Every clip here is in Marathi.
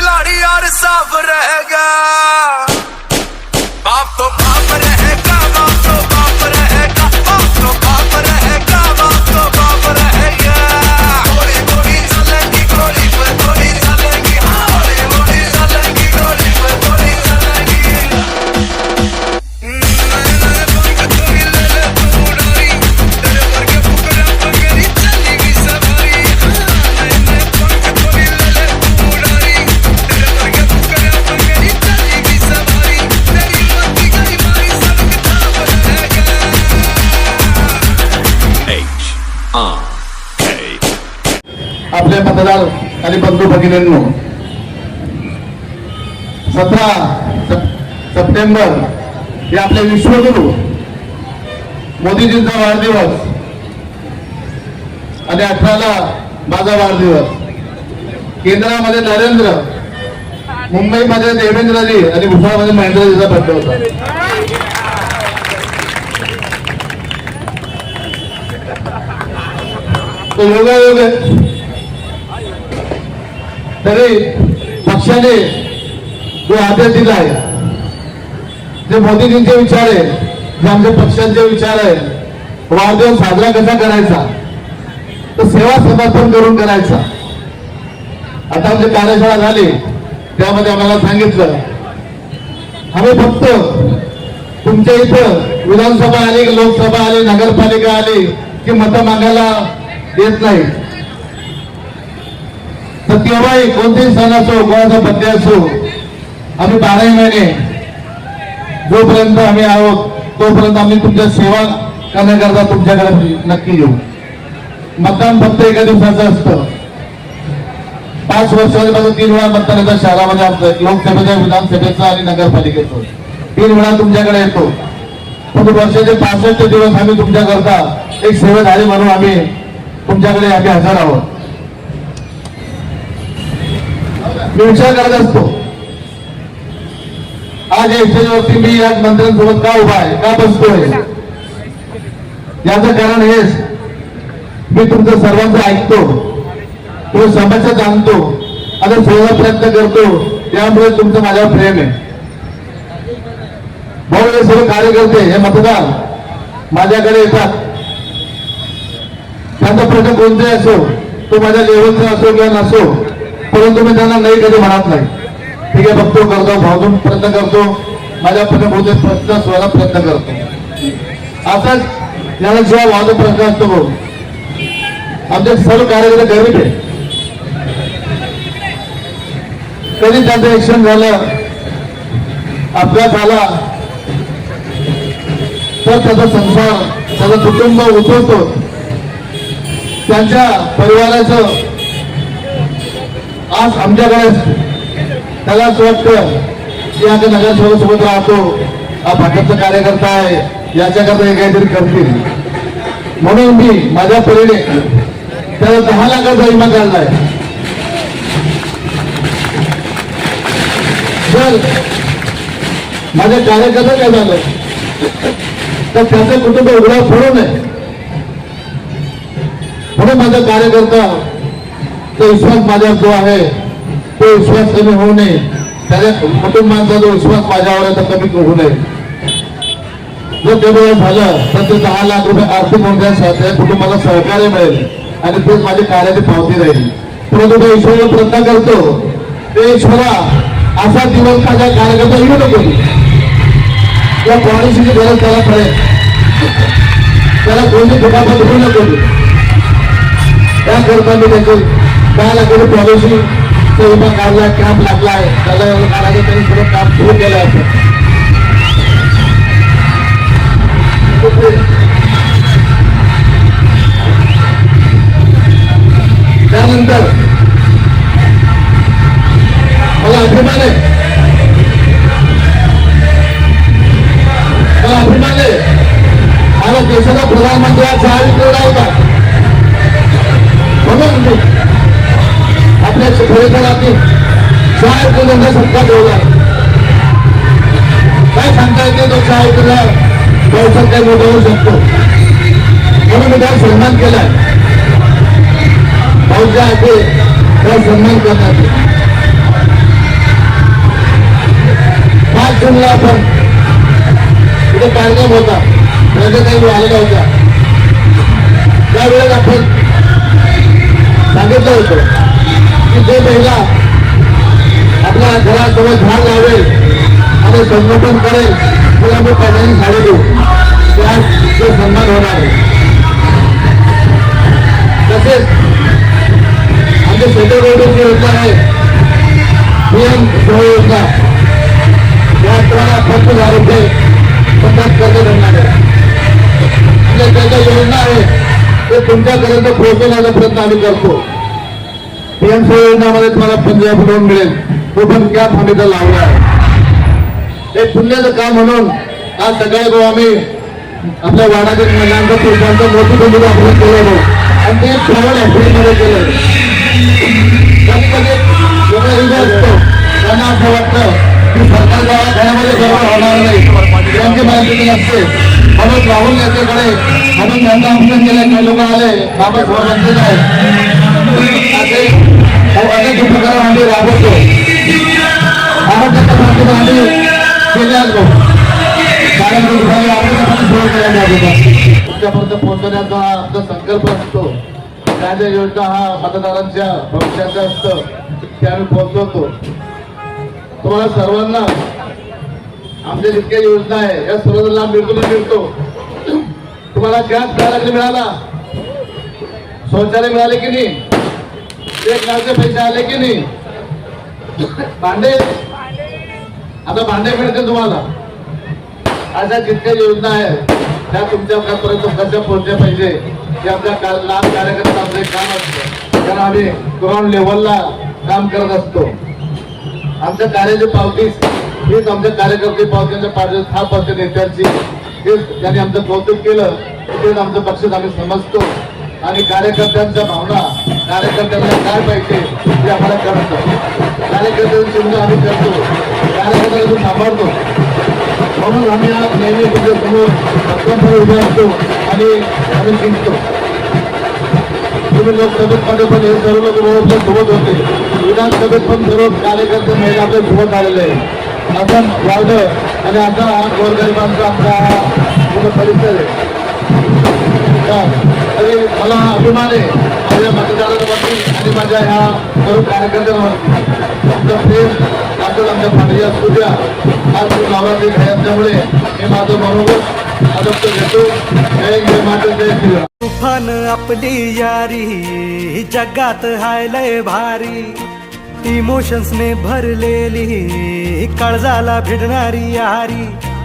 खिलाड़ी यार साफ रहेगा आप तो मतदार आणि बंधू भगिनींनो सतरा सप्टेंबर हे आपले विश्वगुरु मोदीजींचा वाढदिवस. आणि अठराला माझा वाढदिवस. केंद्रामध्ये नरेंद्र मुंबईमध्ये देवेंद्रजी आणि भुसावळमध्ये महेंद्रजीचा बर्थडे होता. तो योगायोग तरी पक्षाने जो आदेश दिला आहे जे मोदीजींचे विचार आहे जे आमच्या पक्षांचे विचार आहे वाढदिवस साजरा कसा करायचा? तर सेवा समर्पण करून करायचा. आता आमची कार्यशाळा झाली त्यामध्ये आम्हाला सांगितलं आम्ही फक्त तुमच्या इथं विधानसभा आली लोकसभा आली नगरपालिका आली की मतं मागायला येत नाही. तर केव्हाही कोणतेही सण असो कोणाचा बड्डे असो. आम्ही बाराही महिने जोपर्यंत आम्ही आहोत तोपर्यंत आम्ही तुमच्या सेवा करण्याकरता तुमच्याकडे नक्की येऊ. मतदान फक्त एका दिवसाचं असतं. पाच वर्षापासून तीन वेळा मतदान येतं शहरामध्ये आमचं लोकसभेचा विधानसभेचा आणि नगरपालिकेचं. तीन वेळा तुमच्याकडे येतो. पण वर्षाचे पासष्ट दिवस आम्ही तुमच्याकरता एक सेवेधारी म्हणून आम्ही तुमच्याकडे आम्ही हजर आहोत. व्यवसाय करत असतो. आज या स्टेजवरती मी या मंत्र्यांसोबत का उभा आहे का बसतोय? याचं कारण हेच मी तुमचं सर्वांचं ऐकतो तुम्ही समस्या जाणतो आता सेवा प्रयत्न करतो त्यामुळे तुमचं माझ्यावर प्रेम आहे. भाऊ हे सर्व कार्यकर्ते हे मतदार माझ्याकडे येतात. त्यांचा प्रश्न कोणताही असो तो माझ्या लेवलचा असो किंवा नसो परंतु मी त्यांना नाही कधी म्हणत नाही. ठीक आहे बघतो करतो भावून प्रयत्न करतो. माझ्या प्रश्न बहुतेक प्रश्न सोडायला प्रयत्न करतो. असाच याला जेव्हा वाद प्रश्न असतो भाऊ आमचे सर्व कार्यकर्ते गरीब आहे कधी त्यांचं ऍक्सिडेंट झालं अपघात झाला तर त्याचा संसार त्याचं कुटुंब उचलतो त्यांच्या परिवाराचं आज आमच्याकडे त्याला असं वाटतं की आता नगरसेवकसोबत राहतो. हा भाजपचा कार्यकर्ता आहे. याच्याकरता हे काहीतरी करतील. म्हणून मी माझ्या परीने त्याला दहा लाखाचा विमा काढलाय जर माझ्या कार्यकर्ता काय झालं तर त्याचं कुटुंब उघडा फोडू नये. म्हणून माझा कार्यकर्ता तो विश्वास माझ्यावर जो आहे तो विश्वास कमी होऊ नये. त्याच्या कुटुंबांचा जो विश्वास माझ्यावर आहे तो कमी होऊ नये. जर ते झालं तर ते दहा लाख रुपये आर्थिक मोठ्या त्या कुटुंबाला सहकार्य मिळेल आणि तेच माझ्या कार्याची पावती राहील. परंतु तो ईश्वराला प्रयत्न करतो. ते ईश्वरा असा दिवस माझ्या कार्यकर्ता येऊ नको. त्या पॉलिसीची गरज त्याला पडेल. त्याला कोणती दुखापत होऊ नको. त्याकरता मी त्याचे दहा लाखाची पॉलिसी विमा काढला कॅम्प लागलाय. त्याला एवढं काढायचं त्यांनी सगळं काम सुरू केलं असं त्यानंतर मला अभिमान आहे मला अभिमान आहे माझ्या देशाचा प्रधानमंत्री आज सहा होता. म्हणून मी शाळेत परिसरातील चहा ठेवला काय सांगता येते तो चहा विक्रेता व्यवसाय काय मोठा होऊ शकतो. म्हणून मी त्याला सन्मान केलाय. भाऊच्या आहे त्याला सन्मान करण्यात पाच जूनला आपण तिथे कार्यक्रम होता. त्याच्या काही आलेला होता त्यावेळेस आपण सांगितलं होतं. की जे महिला आपल्या घरासमोर झाड लावेल. आणि संगोपन करेल. त्याला मी पहिल्यांदा साडी देऊ. त्यास तो सन्मान होणार आहे. तसेच आमचे सेंट्रल गव्हर्नमेंटची योजना आहे. पीएम गृह योजना. त्यात तुम्हाला पंचवीस हजार रुपये पन्नास कर्ज देणार आहे. म्हणजे त्या ज्या योजना आहे ते तुमच्यापर्यंत पोहोचवण्याचा प्रयत्न आम्ही करतो. पीएम योजनामध्ये तुम्हाला पंजाब लोन मिळेल. तो पण कॅप आम्ही तर लावला आहे. हे पुण्याचं काम म्हणून आज सकाळी भाऊ आम्ही आपल्या वाडातील महिलांचं पुरुषांचं मोठी बंधू आपण केलं भाऊ. आणि ते ट्रॅव्हल हॉस्पिटलमध्ये केलं. कधी कधी लोकं असतो. त्यांना असं वाटतं की सरकार दवाखान्यामध्ये बरोबर होणार नाही. त्यांची माहिती नसते. म्हणून राहुल नेत्याकडे म्हणून त्यांना ऑप्शन केलं काही लोक आले. बाबा स्वराज्य आहेत. अनेक उपक्रम आम्ही राबवतो आरोग्याच्या बाबतीत आम्ही केले असतो कारण सोय तुमच्यापर्यंत पोहोचवण्याचा हा आमचा संकल्प असतो. त्या योजना हा मतदारांच्या भविष्याच्या असतं. ते आम्ही पोहोचवतो. तुम्हाला सर्वांना आमच्या जितक्या योजना आहे या सर्व लाभ मिळतो म्हणजे मिळतो. तुम्हाला गॅस घराकडे मिळाला शौचालय मिळाले की नाही? एक लाखचे पैसे आले की नाही। भांडे? आता भांडे मिळते तुम्हाला। अशा जितक्या योजना आहेत त्या तुमच्यापर्यंत कशा पोहोचल्या पाहिजे हे आमच्या का- लाभ कार्यकर्ता आमचं एक काम असतं. कारण आम्ही ग्राउंड लेवलला काम करत असतो. आमच्या कार्याची पावती हीच आमच्या कार्यकर्ते पावतीच्या पाठी थाप असते नेत्यांची हेच त्यांनी आमचं कौतुक केलं तेच आमचं पक्ष आम्ही समजतो. आणि कार्यकर्त्यांच्या भावना कार्यकर्त्यांना काय पाहिजे ते आम्हाला कळतं कार्यकर्त्यांची आम्ही करतो कार्यकर्त्यांना सांभाळतो. म्हणून आम्ही आज नेहमी तुमच्यासमोर भक्कमपणे उभे असतो आणि आम्ही जिंकतो. तुम्ही लोकसभेमध्ये पण हे सर्व लोक आपल्यासोबत होते. विधानसभेत पण सर्व कार्यकर्ते महिला आपल्यासोबत आलेले आहे आपण वाढलं आणि आता हा गोरगरिबांचा आमचा हा पूर्ण परिसर आहे. मला अभिमान आहे माझ्या मतदारांवरती आणि माझ्या ह्या सर्व कार्यकर्त्यांवरती आमचं प्रेम असं आमच्या पाठीच्या असू द्या आज नवरात्री घाई असल्यामुळे मी माझं बरोबर आदप्त घेतो. जय जय माता जय श्रीराम. तुफान आपली यारी जगात हायलय भारी. इमोशन्सने भरलेली काळजाला भिडणारी यारी.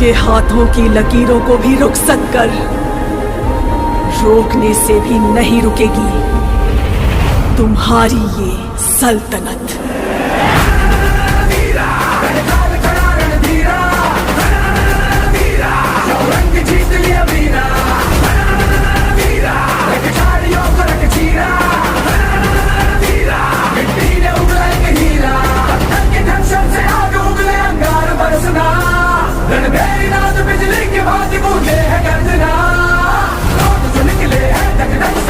के हाथों की लकीरों को भी रुक सक कर। रोकने से भी नहीं रुकेगी। तुम्हारी ये सल्तनत। बिजली के बाद बूंदे है गर्जना रोड से निकले हैं धक धक